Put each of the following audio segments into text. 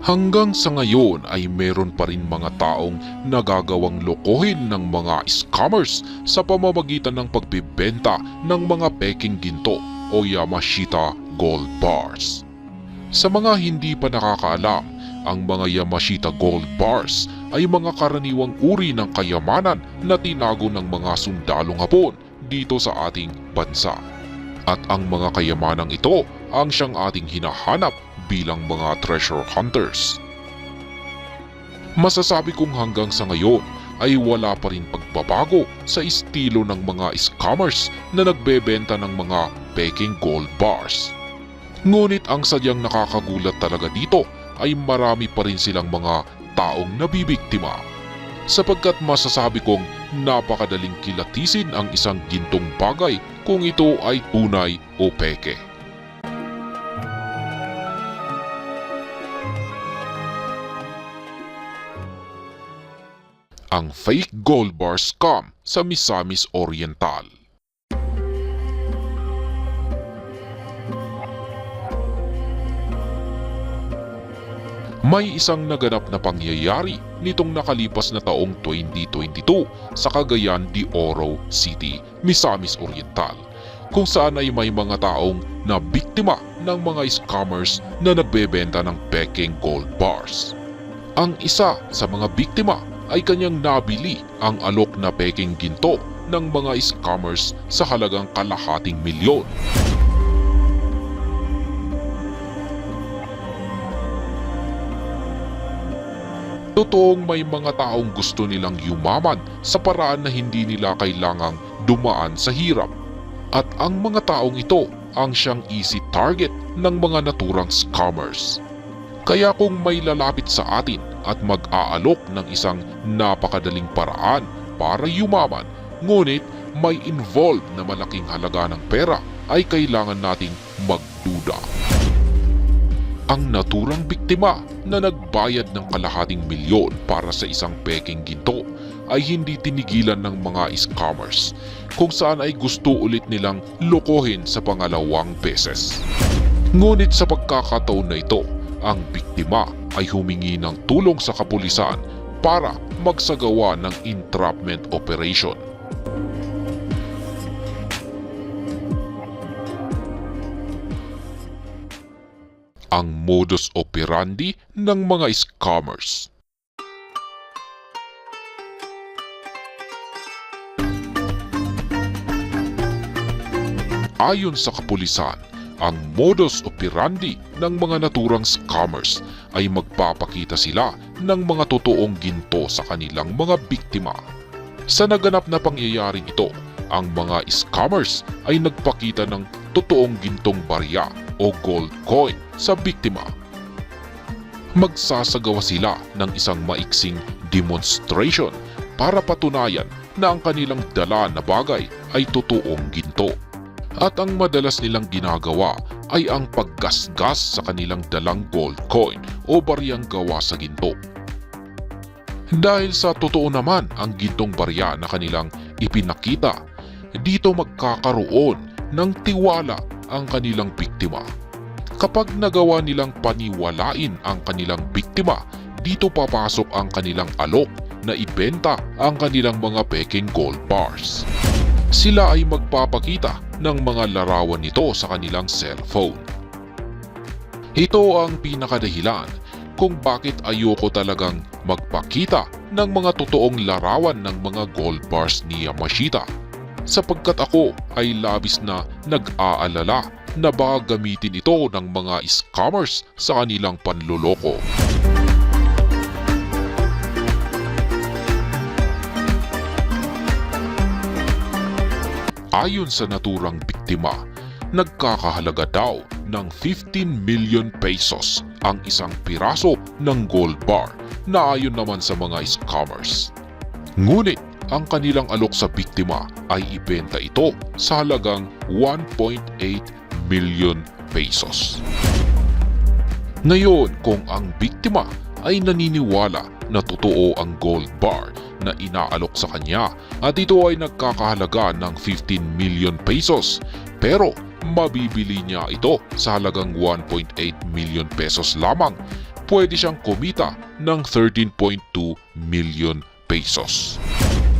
Hanggang sa ngayon ay meron pa rin mga taong nagagawang lokohin ng mga scammers sa pamamagitan ng pagbibenta ng mga peking ginto o Yamashita Gold Bars. Sa mga hindi pa nakakaalam, ang mga Yamashita Gold Bars ay mga karaniwang uri ng kayamanan na tinago ng mga sundalong Hapon dito sa ating bansa. At ang mga kayamanang ito ang siyang ating hinahanap bilang mga treasure hunters. Masasabi kong hanggang sa ngayon ay wala pa rin pagbabago sa estilo ng mga scammers na nagbebenta ng mga peking gold bars. Ngunit ang sadyang nakakagulat talaga dito ay marami pa rin silang mga taong nabibiktima. Sapagkat masasabi kong napakadaling kilatisin ang isang gintong bagay kung ito ay tunay o peke. Ang fake gold bar scam sa Misamis Oriental. May isang naganap na pangyayari nitong nakalipas na taong 2022 sa Cagayan de Oro City, Misamis Oriental kung saan ay may mga taong na biktima ng mga scammers na nagbebenta ng peking gold bars. Ang isa sa mga biktima ay kanyang nabili ang alok na peking ginto ng mga scammers sa halagang kalahating milyon. Totoong may mga taong gusto nilang yumaman sa paraan na hindi nila kailangang dumaan sa hirap. At ang mga taong ito ang siyang easy target ng mga naturang scammers. Kaya kung may lalapit sa atin at mag-aalok ng isang napakadaling paraan para yumaman, ngunit may involved na malaking halaga ng pera, ay kailangan nating magduda. Ang naturang biktima na nagbayad ng kalahating milyon para sa isang peking ginto ay hindi tinigilan ng mga scammers kung saan ay gusto ulit nilang lokohin sa pangalawang beses. Ngunit sa pagkakataon na ito, ang biktima ay humingi ng tulong sa kapulisan para magsagawa ng entrapment operation. Ang modus operandi ng mga scammers. Ayon sa kapulisan, ang modus operandi ng mga naturang scammers ay magpapakita sila ng mga totoong ginto sa kanilang mga biktima. Sa naganap na pangyayaring ito, ang mga scammers ay nagpakita ng totoong gintong barya o gold coin sa biktima. Magsasagawa sila ng isang maiksing demonstration para patunayan na ang kanilang dala na bagay ay totoong ginto. At ang madalas nilang ginagawa ay ang paggasgas sa kanilang dalang gold coin o baryang gawa sa ginto. Dahil sa totoo naman ang gintong barya na kanilang ipinakita, dito magkakaroon ng tiwala ang kanilang biktima. Kapag nagawa nilang paniwalain ang kanilang biktima, dito papasok ang kanilang alok na ibenta ang kanilang mga peking gold bars. Sila ay magpapakita ng mga larawan nito sa kanilang cellphone. Ito ang pinakadahilan kung bakit ayoko talagang magpakita ng mga totoong larawan ng mga gold bars ni Yamashita sapagkat ako ay labis na nag-aalala na baka gamitin ito ng mga scammers sa kanilang panluloko. Ayon sa naturang biktima, nagkakahalaga daw ng 15 million pesos ang isang piraso ng gold bar na ayon naman sa mga scammers. Ngunit ang kanilang alok sa biktima ay ibenta ito sa halagang 1.8 million pesos. Ngayon, kung ang biktima ay naniniwala na totoo ang gold bar na inaalok sa kanya at ito ay nagkakahalaga ng 15 million pesos pero mabibili niya ito sa halagang 1.8 million pesos lamang pwede siyang kumita ng 13.2 million pesos.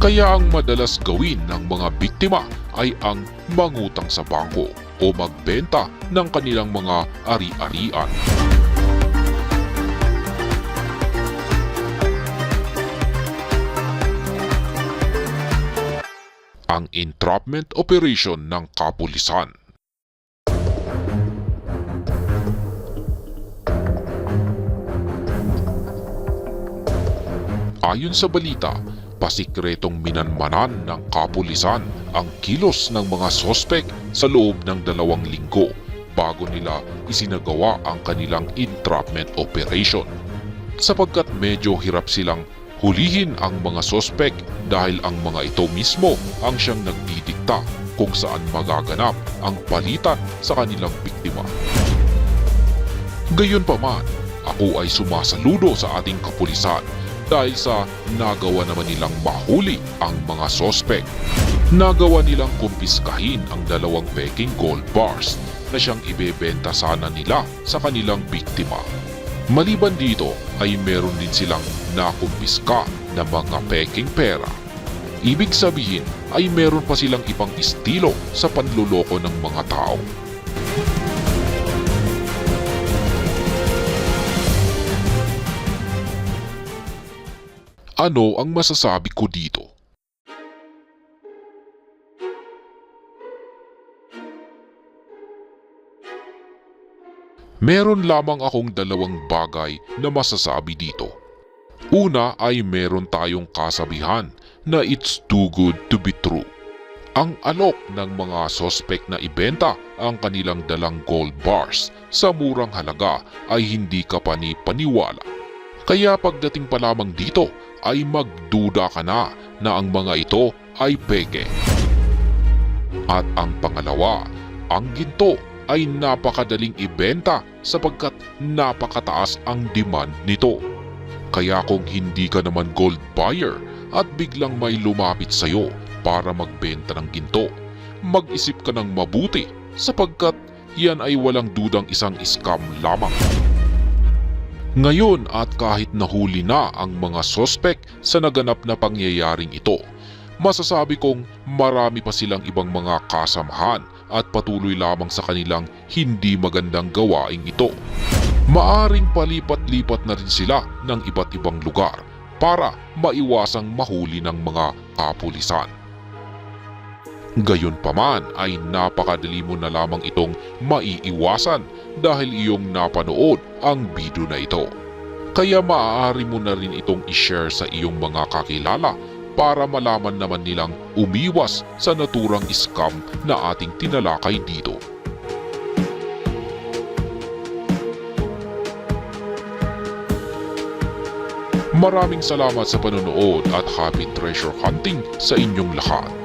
Kaya ang madalas gawin ng mga biktima ay ang mangutang sa bangko o magbenta ng kanilang mga ari-arian. Ang entrapment operation ng kapulisan. Ayon sa balita, pasikretong minanmanan ng kapulisan ang kilos ng mga sospek sa loob ng dalawang linggo bago nila isinagawa ang kanilang entrapment operation. Sapagkat medyo hirap silang hulihin ang mga sospek dahil ang mga ito mismo ang siyang nagdidikta kung saan magaganap ang palitan sa kanilang biktima. Gayunpaman, ako ay sumasaludo sa ating kapulisan dahil sa nagawa naman nilang mahuli ang mga sospek. Nagawa nilang kumpiskahin ang dalawang peking gold bars na siyang ibebenta sana nila sa kanilang biktima. Maliban dito ay meron din silang nakumpiska na mga peking pera. Ibig sabihin ay meron pa silang ibang estilo sa panluloko ng mga tao. Ano ang masasabi ko dito? Meron lamang akong dalawang bagay na masasabi dito. Una ay meron tayong kasabihan na it's too good to be true. Ang alok ng mga sospek na ibenta ang kanilang dalang gold bars sa murang halaga ay hindi ka pani-paniwala. Kaya pagdating pa lamang dito ay magduda ka na na ang mga ito ay peke. At ang pangalawa, ang ginto ay napakadaling ibenta sapagkat napakataas ang demand nito. Kaya kung hindi ka naman gold buyer at biglang may lumapit sa'yo para magbenta ng ginto, mag-isip ka ng mabuti sapagkat yan ay walang dudang isang scam lamang. Ngayon at kahit nahuli na ang mga sospek sa naganap na pangyayaring ito, masasabi kong marami pa silang ibang mga kasamahan at patuloy lamang sa kanilang hindi magandang gawaing ito. Maaring palipat-lipat na rin sila ng iba't ibang lugar para maiwasang mahuli ng mga kapulisan. Gayunpaman ay napakadali mo na lamang itong maiiwasan dahil iyong napanood ang video na ito. Kaya maaari mo na rin itong ishare sa iyong mga kakilala para malaman naman nilang umiwas sa naturang scam na ating tinalakay dito. Maraming salamat sa panonood at happy treasure hunting sa inyong lahat.